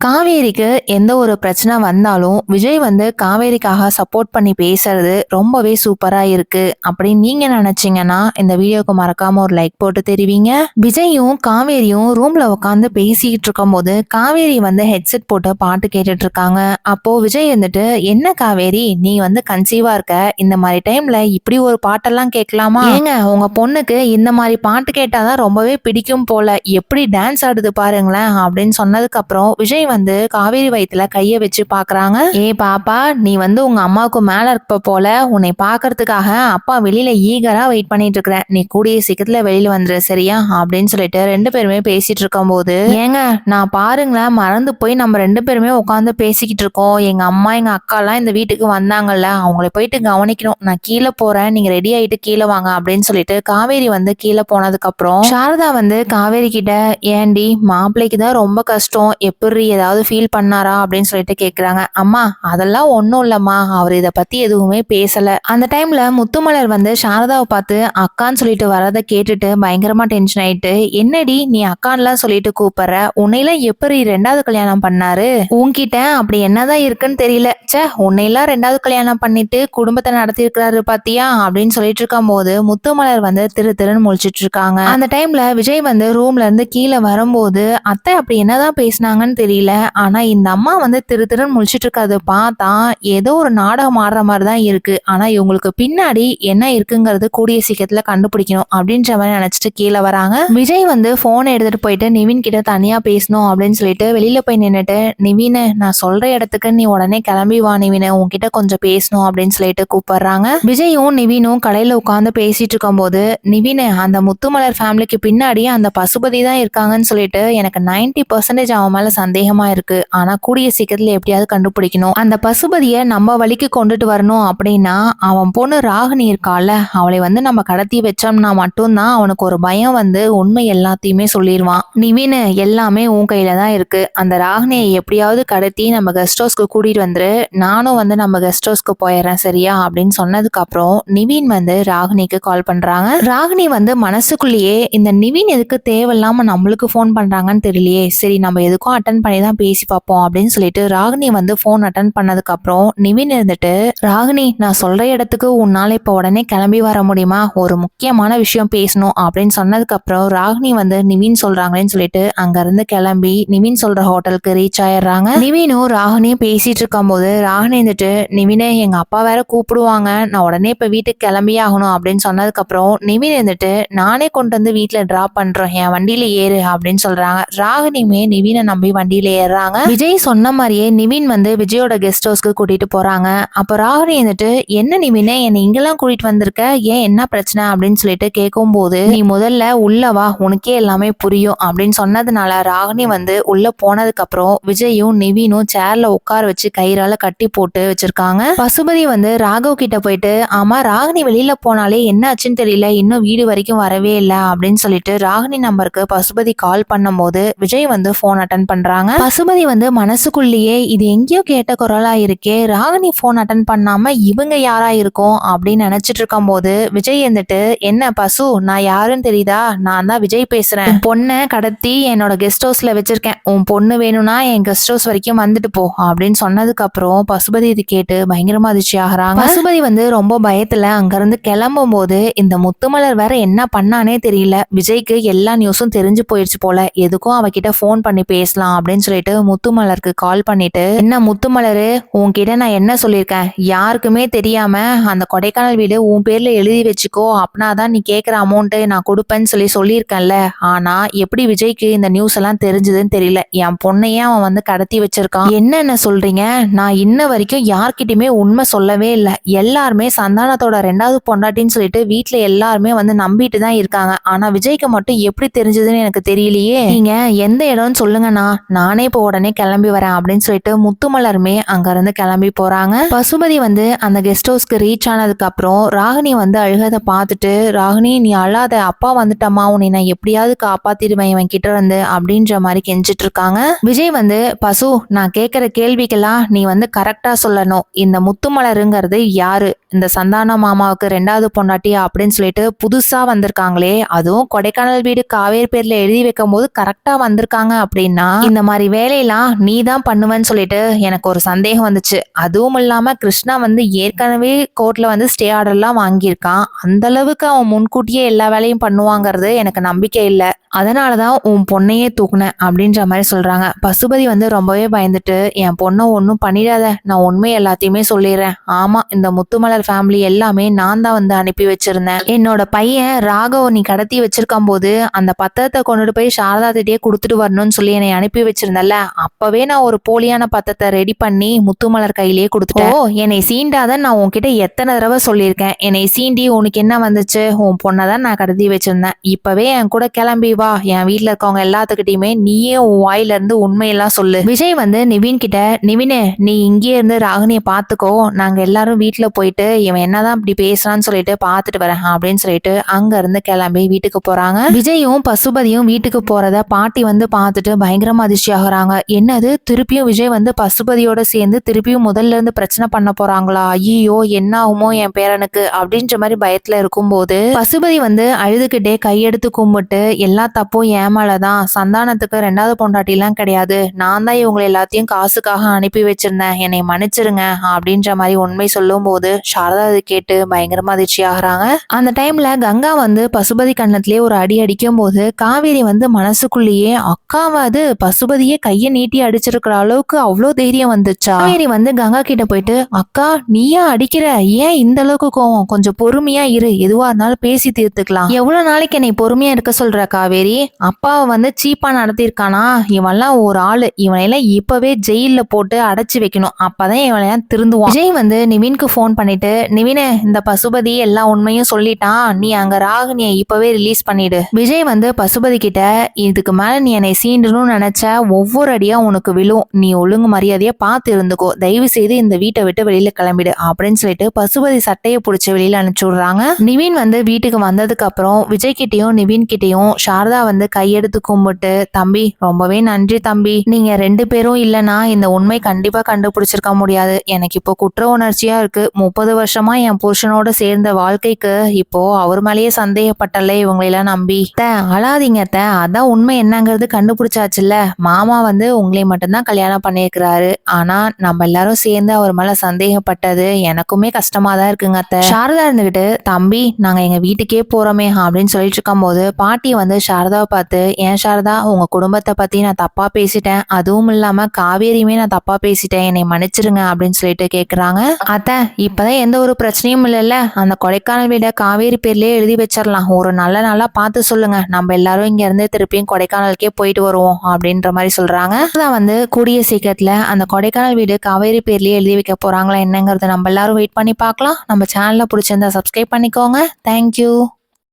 காவேரிக்கு எந்த ஒரு பிரச்சனை வந்தாலும் விஜய் வந்து காவேரிக்காக சப்போர்ட் பண்ணி பேசுறது ரொம்பவே சூப்பரா இருக்கு. அப்படின்னு நீங்க நினைச்சீங்கன்னா இந்த வீடியோக்கு மறக்காம ஒரு லைக் போட்டு தெரிவிங்க. விஜயும் காவேரியும் ரூம்ல உட்காந்து பேசிக்கிட்டு இருக்கும் போது காவேரி வந்து ஹெட்செட் போட்டு பாட்டு கேட்டுட்டு இருக்காங்க. அப்போ விஜய் வந்துட்டு என்ன காவேரி நீ வந்து கன்சீவா இருக்க? இந்த மாதிரி டைம்ல இப்படி ஒரு பாட்டெல்லாம் கேட்கலாமா? ஏங்க உங்க பொண்ணுக்கு இந்த மாதிரி பாட்டு கேட்டாதான் ரொம்பவே பிடிக்கும் போல. எப்படி டான்ஸ் ஆடுது பாருங்களேன் அப்படின்னு சொன்னதுக்கு அப்புறம் விஜய் வந்து காவேரி வயிற்றுல கைய வச்சு பாக்குறாங்க. ஏ பாப்பா நீ வந்து உங்க அம்மாவுக்கு மேல இருப்ப போல. உன்னை பாக்குறதுக்காக அப்பா வெளியில ஈகரா வெயிட் பண்ணிட்டு இருக்கிறேன். நீ கூடிய சீக்கிரத்துல வெளியில வந்துரு சரியா? அப்படின்னு சொல்லிட்டு ரெண்டு பேருமே பேசிட்டு இருக்கும் போது ஏங்க நான் பாருங்களேன் மறந்து போய் நம்ம ரெண்டு பேருமே உட்காந்து பேசிக்கிட்டு இருக்கோம். எங்க அம்மா எங்க அக்கா எல்லாம் இந்த வீட்டுக்கு வந்தாங்கல்ல அவங்கள போயிட்டு கவனிக்கணும். நான் கீழே போறேன் நீங்க ரெடி ஆயிட்டு கீழே வாங்க அப்படின்னு சொல்லிட்டு காவேரி வந்து கீழே போனதுக்கு அப்புறம் சாரதா வந்து காவேரி கிட்ட ஏண்டி மாப்பிள்ளைக்கு தான் ரொம்ப கஷ்டம். எப்படி ஏதாவது ஃபீல் பண்ணாரா அப்படின்னு சொல்லிட்டு கேட்குறாங்க அம்மா அதெல்லாம் ஒன்றும் இல்லைம்மா. அவர் இதை பற்றி எதுவுமே பேசலை. அந்த டைமில் முத்துமலர் வந்து சாரதாவை பார்த்து அக்கான்னு சொல்லிட்டு வரதை கேட்டுட்டு பயங்கரமாக டென்ஷன் ஆயிட்டு என்னடி நீ அக்கான்லாம் சொல்லிட்டு கூப்பிடுற? உன்னையெல்லாம் எப்படி ரெண்டாவது கல்யாணம் பண்ணாரு? உன்கிட்ட அப்படி என்னதான் இருக்குன்னு தெரியல. ச்சே உன்னையெல்லாம் ரெண்டாவது கல்யாணம் பண்ணிட்டு குடும்பத்தை நடத்தியிருக்கிறாரு பாத்தியா? அப்படின்னு சொல்லிட்டு இருக்கும் போது முத்துமலர் வந்து திரு திருன்னு முழிச்சிட்டு இருக்காங்க. அந்த டைம்ல விஜய் வந்து ரூம்ல இருந்து கீழே வரும்போது அத்தை அப்படி என்னதான் பேசுனாங்கன்னு தெரியல. ஆனா இந்த அம்மா வந்து திரு திருன்னு முழிச்சிட்டு இருக்கிறத பார்த்தா ஏதோ ஒரு நாடகம் ஆடுற மாதிரி தான் இருக்குது ஆனால் இவங்களுக்கு பின்னாடி என்ன இருக்குங்கிறது கூடிய சீக்கிரத்தில் கண்டுபிடிக்கணும் அப்படின்ற மாதிரி நினச்சிட்டு கீழே வராங்க. விஜய் வந்து ஃபோனை எடுத்துகிட்டு போயிட்டு நிவின் கிட்ட தனியாக பேசணும் அப்படின்னு சொல்லிட்டு வெளியில் போய் நின்றுட்டு நிவின் நான் சொல்கிற இடத்துக்கு நீ உடனே கிளம்பி வா நிவின். உன்கிட்ட கொஞ்சம் பேசணும் அப்படின்னு சொல்லிட்டு கூப்பிடுறாங்க. விஜயும் நிவினும் கடையில் உட்காந்து பேசிட்டு இருக்கும்போது நிவின் அந்த முத்துமலர் ஃபேமிலிக்கு பின்னாடி அந்த பசுபதி தான் இருக்காங்கன்னு சொல்லிட்டு எனக்கு 90% பர்சன்டேஜ் அவன் மேலே சந்தேகம் இருக்கு. ஆனா கூடிய சீக்கிரத்துல எப்படியாவது கண்டுபிடிக்கணும். அந்த பசுபதியை நம்ம வழிக்கு கொண்டுட்டு வரணும் அப்படின்னா அவன் பொண்ணு ராகினி இருக்கால அவளை வந்து நம்ம கடத்தி வச்சோம்னா மட்டும்தான் அவனுக்கு ஒரு பயம் வந்து உண்மை எல்லாத்தையுமே சொல்லிடுவான் நிவின் எல்லாமே உன் கையில தான் இருக்கு. அந்த ராகினியை எப்படியாவது கடத்தி நம்ம கெஸ்ட் ஹவுஸ்க்கு கூட்டிட்டு வந்துரு. நானும் வந்து நம்ம கெஸ்ட் ஹவுஸ்க்கு போயிடுறேன் சரியா? அப்படின்னு சொன்னதுக்கு அப்புறம் நிவின் வந்து ராகினிக்கு கால் பண்றாங்க. ராகினி வந்து மனசுக்குள்ளேயே இந்த நிவின் எதுக்கு தேவையில்லாம நம்மளுக்கு ஃபோன் பண்றாங்கன்னு தெரியலையே. சரி நம்ம எதுக்கும் அட்டன் பண்ணி தான் பேசி பார்ப்போம் அப்படின்னு சொல்லிட்டு ராகினி வந்து ஃபோன் அட்டன் பண்ணதுக்கப்புறம் நிவின் இருந்துட்டு ராகினி நான் சொல்கிற இடத்துக்கு உன்னால் இப்போ உடனே கிளம்பி வர முடியுமா? ஒரு முக்கியமான விஷயம் பேசணும். அப்படின்னு சொன்னதுக்கப்புறம் ராகினி வந்து நிவின் சொல்கிறாங்களேன்னு சொல்லிட்டு அங்கேருந்து கிளம்பி நிவின் சொல்கிற ஹோட்டலுக்கு ரீச் ஆயிடுறாங்க. நிவினும் ராகினியும் பேசிகிட்டு இருக்கும்போது ராகினி இருந்துட்டு நிவினே எங்கள் அப்பா வேற கூப்பிடுவாங்க. நான் உடனே இப்போ வீட்டுக்கு கிளம்பி ஆகணும். அப்படின்னு சொன்னதுக்கப்புறம் நிவின் இருந்துட்டு நானே கொண்டு வந்து வீட்டில் ட்ராப் பண்ணுறோம் என் வண்டியில் ஏறு. அப்படின்னு சொல்கிறாங்க ராகினியுமே நிவினை நம்பி வண்டியில் ஏறாங்க விஜய் சொன்ன மாதிரியே நிவின் வந்து விஜயோட கெஸ்ட் ஹவுஸ்க்கு கூட்டிட்டு போறாங்க. அப்ப ராகினி வந்துட்டு என்ன நிவினே என்னை இங்கெல்லாம் கூட்டிட்டு வந்திருக்க? ஏன் என்ன பிரச்சனை? அப்படின்னு சொல்லிட்டு கேட்கும் போது நீ முதல்ல உள்ளவா உனக்கே எல்லாமே புரியும். அப்படின்னு சொன்னதுனால ராகினி வந்து உள்ள போனதுக்கு அப்புறம் விஜயும் நிவினும் சேர்ல உட்கார வச்சு கயிறால கட்டி போட்டு வச்சிருக்காங்க. பசுபதி வந்து ராகவ் கிட்ட போயிட்டு ஆமா ராகினி வெளியில போனாலே என்ன ஆச்சுன்னு தெரியல. இன்னும் வீடு வரைக்கும் வரவே இல்லை. அப்படின்னு சொல்லிட்டு ராகினி நம்பருக்கு பசுபதி கால் பண்ணும்போது விஜய் வந்து போன் அட்டன் பண்றாங்க. பசுபதி வந்து மனசுக்குள்ளேயே இது எங்கேயோ கேட்ட குரலா இருக்கே ராகினி ஃபோன் அட்டன் பண்ணாம இவங்க யாரா இருக்கும்? அப்படின்னு நினைச்சிட்டு இருக்கும்போது விஜய் வந்துட்டு என்ன பசு நான் யாருன்னு தெரியுதா? நான் தான் விஜய் பேசுறேன். பொண்ணை கடத்தி என்னோட கெஸ்ட் ஹவுஸ்ல வச்சிருக்கேன். உன் பொண்ணு வேணும்னா என் கெஸ்ட் ஹவுஸ் வரைக்கும் வந்துட்டு போ. அப்படின்னு சொன்னதுக்கு அப்புறம் பசுபதி இது கேட்டு பயங்கரமா அதிர்ச்சி ஆகிறாங்க. பசுபதி வந்து ரொம்ப பயத்துல அங்கிருந்து கிளம்பும் போது இந்த முத்துமலர் வேற என்ன பண்ணானே தெரியல. விஜய்க்கு எல்லா நியூஸும் தெரிஞ்சு போயிடுச்சு போல. எதுக்கும் அவகிட்ட ஃபோன் பண்ணி பேசலாம். அப்படின்னு சொல்லிட்டு முத்துமலருக்கு கால் பண்ணிட்டு என்ன முத்துமலரு உன்கிட்ட நான் என்ன சொல்லியிருக்கேன் யாருக்குமே தெரியாம அந்த கொடைக்கானல் வீடு உன் பேர்ல எழுதி வச்சுக்கோ. அப்படின்னா தான் நீ கேட்குற அமௌண்ட்டு நான் கொடுப்பேன்னு சொல்லி சொல்லியிருக்கேன்ல. ஆனா எப்படி விஜய்க்கு இந்த நியூஸ் எல்லாம் தெரிஞ்சதுன்னு தெரியல. என் பொண்ணையே அவன் வந்து கடத்தி வச்சிருக்கான். என்னென்ன சொல்றீங்க? நான் இன்ன வரைக்கும் யார்கிட்டயுமே உண்மை சொல்லவே இல்லை. எல்லாருமே சந்தானத்தோட ரெண்டாவது பொண்டாட்டின்னு சொல்லிட்டு வீட்டுல எல்லாருமே வந்து நம்பிட்டு தான் இருக்காங்க. ஆனா விஜய்க்கு மட்டும் எப்படி தெரிஞ்சதுன்னு எனக்கு தெரியலையே. நீங்க எந்த இடம்னு சொல்லுங்கண்ணா. நானே இப்போ உடனே கிளம்பி வரேன் அப்படின்னு சொல்லிட்டு முத்துமலருமே அங்கேருந்து கிளம்பி போகிறாங்க பசுபதி வந்து அந்த கெஸ்ட் ஹவுஸ்க்கு ரீச் ஆனதுக்கப்புறம் ராகினி வந்து அழுகதை பார்த்துட்டு ராகினி நீ அழாத அப்பா வந்துட்டம்மா உன்னை நான் எப்படியாவது காப்பாத்திடுவேன் இவன் கிட்ட இருந்து அப்படின்ற மாதிரி கெஞ்சிட்டு இருக்காங்க. விஜய் வந்து பசு நான் கேட்குற கேள்விக்கெல்லாம் நீ வந்து கரெக்டா சொல்லணும். இந்த முத்துமலருங்கிறது யாரு? இந்த சந்தான மாமாவுக்கு ரெண்டாவது பொண்டாட்டி அப்படின்னு சொல்லிட்டு புதுசா வந்திருக்காங்களே. அதுவும் கொடைக்கானல் வீடு காவேரி பேர்ல எழுதி வைக்கும் போது கரெக்டா வந்திருக்காங்க அப்படின்னா இந்த மாதிரி வேலையெல்லாம் நீ தான் பண்ணுவேன்னு சொல்லிட்டு எனக்கு ஒரு சந்தேகம் வந்துச்சு. அதுவும் இல்லாமல் கிருஷ்ணா வந்து ஏற்கனவே கோர்ட்ல வந்து ஸ்டே ஆர்டர்லாம் வாங்கியிருக்கான். அந்த அளவுக்கு அவன் முன்கூட்டியே எல்லா வேலையும் பண்ணுவாங்கிறது எனக்கு நம்பிக்கை இல்லை. அதனால தான் உன் பொண்ணையே தூக்குனேன் அப்படின்ற மாதிரி சொல்றாங்க. பசுபதி வந்து ரொம்பவே பயந்துட்டு என் பொண்ணை ஒன்றும் பண்ணிடாத. நான் உண்மை எல்லாத்தையுமே சொல்லிடுறேன். ஆமா இந்த முத்துமலர் ஃபேமிலி எல்லாமே நான் தான் வந்து அனுப்பி வச்சிருந்தேன். என்னோட பையன் ராகவ நீ கடத்தி வச்சிருக்கும் போது அந்த பத்திரத்தை கொண்டுட்டு போய் சாரதா திட்டியே கொடுத்துட்டு வரணும்னு சொல்லி என்னை அனுப்பி வச்சிருந்தல அப்பவே நான் ஒரு போலியான பத்திரத்தை ரெடி பண்ணி முத்துமலர் கையிலேயே கொடுத்துட்டேன். ஓ. என்னை சீண்டாத நான் உன்கிட்ட எத்தனை தடவை சொல்லியிருக்கேன். என்னை சீண்டி உனக்கு என்ன வந்துச்சு? உன் பொண்ணை தான் நான் கடத்தி வச்சிருந்தேன். இப்பவே என் கூட கிளம்பி வா. என் வீட்ல இருக்கவங்க எல்லாத்துக்கிட்டையுமே நீயே உன் வாயில இருந்து உண்மையெல்லாம் சொல்லு. விஜய் வந்து நிவின் கிட்ட நிவினே நீ இங்கேயே இருந்து ராகினியை பாத்துக்கோ நாங்க எல்லாரும் வீட்ல போயிட்டு இவன் என்னதான் இப்படி பேசுறான்னு சொல்லிட்டு பாத்துட்டு வரேன் அப்படின்னு சொல்லிட்டு அங்க இருந்து கிளம்பி வீட்டுக்கு போறாங்க. விஜயும் பசுபதியும் வீட்டுக்கு போறத பாட்டி வந்து பார்த்துட்டு பயங்கரமா அதிர்ச்சி ஆகுறாங்க என்னது? திருப்பியும் விஜய் வந்து பசுபதியோட சேர்ந்து திருப்பியும் முதல்ல இருந்து பிரச்சனை பண்ண போறாங்களா? ஐயோ என்ன ஆகுமோ என் பேரனுக்கு? அப்படின்ற மாதிரி பயத்துல இருக்கும்போது பசுபதி வந்து அழுதுகிட்டே கையெடுத்து கும்பிட்டு எல்லா தப்பும் என் மேலதான். சந்தானத்துக்கு ரெண்டாவது பொண்டாட்டிலாம் கிடையாது. நான் தான் இவங்களை எல்லாத்தையும் காசுக்காக அனுப்பி வச்சிருந்தேன். என்னை மன்னிச்சிருங்க அப்படின்ற மாதிரி உண்மை சொல்லும் போது சாரதா அதை கேட்டு பயங்கரமா அதிர்ச்சி ஆகுறாங்க. அந்த டைம்ல கங்கா வந்து பசுபதி கண்ணத்திலே ஒரு அடி அடிக்கும் போது காவேரி வந்து மனசுக்குள்ளேயே அக்காவாது பசுபதியே கையை நீட்டி அடிச்சிருக்கிற அளவுக்கு அவ்வளோ தைரியம் வந்துச்சா? காவேரி வந்து கங்கா கிட்ட போயிட்டு அக்கா நீயா அடிக்கிற? ஏன் இந்த அளவுக்கு கோவம்? கொஞ்சம் பொறுமையா இரு. எதுவா இருந்தாலும் பேசி தீர்த்துக்கலாம். எவ்வளவு நாளைக்கு என்னை பொறுமையா இருக்க சொல்ற காவேரி? அப்பாவை வந்து சீப்பா நடத்தியிருக்கானா? இவன்லாம் ஒரு ஆளு. இவனையெல்லாம் இப்பவே ஜெயில போட்டு அடைச்சு வைக்கணும். அப்பதான் இவனையெல்லாம் திருந்துவான். விஜய் வந்து நிவின்க்கு ஃபோன் பண்ணிட்டு நிவினே இந்த பசுபதி எல்லா உண்மையும் சொல்லிட்டான். நீ அங்க ராகினியை இப்பவே ரிலீஸ் பண்ணிடு. விஜய் வந்து பசுபதி கிட்ட இதுக்கு மேல நீ என்னை சீண்டணும்னு நினைச்ச ஒவ்வொரு ஒவ்வொரு அடியாக உனக்கு விழும். நீ ஒழுங்கு மரியாதையாக பார்த்து இருந்துக்கோ. தயவு செய்து இந்த வீட்டை விட்டு வெளியில் கிளம்பிடு அப்படின்னு சொல்லிட்டு பசுபதி சட்டையை பிடிச்சி வெளியில் அனுப்பிச்சு விடுறாங்க. நிவின் வந்து வீட்டுக்கு வந்ததுக்கு அப்புறம் விஜய் கிட்டேயும் நிவின் கிட்டயும் சாரதா வந்து கையெடுத்து கும்பிட்டு தம்பி ரொம்பவே நன்றி தம்பி. நீங்க ரெண்டு பேரும் இல்லனா இந்த உண்மை கண்டிப்பா கண்டுபிடிச்சிருக்க முடியாது. எனக்கு இப்போ குற்ற உணர்ச்சியா இருக்கு. முப்பது வருஷமா என் புருஷனோட சேர்ந்த வாழ்க்கைக்கு இப்போ அவர் மேலேயே சந்தேகப்பட்டல இவங்களெல்லாம் நம்பி. அத்தை, அழாதீங்க அத்தை. அதான் உண்மை என்னங்கிறது கண்டுபிடிச்சாச்சுல்ல. மாமா வந்து உங்களை மட்டும்தான் கல்யாணம் பண்ணியிருக்கிறாரு. ஆனா நம்ம எல்லாரும் சேர்ந்து அவர் மேல சந்தேகப்பட்டது எனக்குமே கஷ்டமா தான் இருக்குங்க அத்தை. சாரதா இருந்துகிட்டு தம்பி நாங்க எங்க வீட்டுக்கே போறோமே அப்படின்னு சொல்லிட்டு இருக்கும்போது பாட்டி வந்து சாரதாவை பார்த்து ஏன் சாரதா உங்க குடும்பத்தை பத்தி நான் தப்பா பேசிட்டேன். அதுவும் இல்லாம காவேரியுமே நான் தப்பா பேசிட்டேன். என்னை மன்னிச்சிருங்க அப்படின்னு சொல்லிட்டு கேக்குறாங்க. அத்தை இப்பதான் எந்த ஒரு பிரச்சனையும் இல்லைல்ல. அந்த கொடைக்கானல் வீட காவேரி பேர்லயே எழுதி வச்சிடலாம் ஒரு நல்ல நாளா பார்த்து சொல்லுங்க. நம்ம எல்லாரும் இங்க இருந்து திருப்பியும் கொடைக்கானலுக்கே போயிட்டு வருவோம் அப்படின்ற மாதிரி சொல்றாங்க. அதான் வந்து கூடிய சீக்கிரத்துல அந்த கொடைக்கானல் வீடு காவேரி பேர்லயே எழுதி வைக்க போறாங்களா என்னங்கிறத நம்ம எல்லாரும் வெயிட் பண்ணி பார்க்கலாம். நம்ம சேனல்ல பிடிச்சிருந்தா சப்ஸ்கிரைப் பண்ணிக்கோங்க. தேங்க்யூ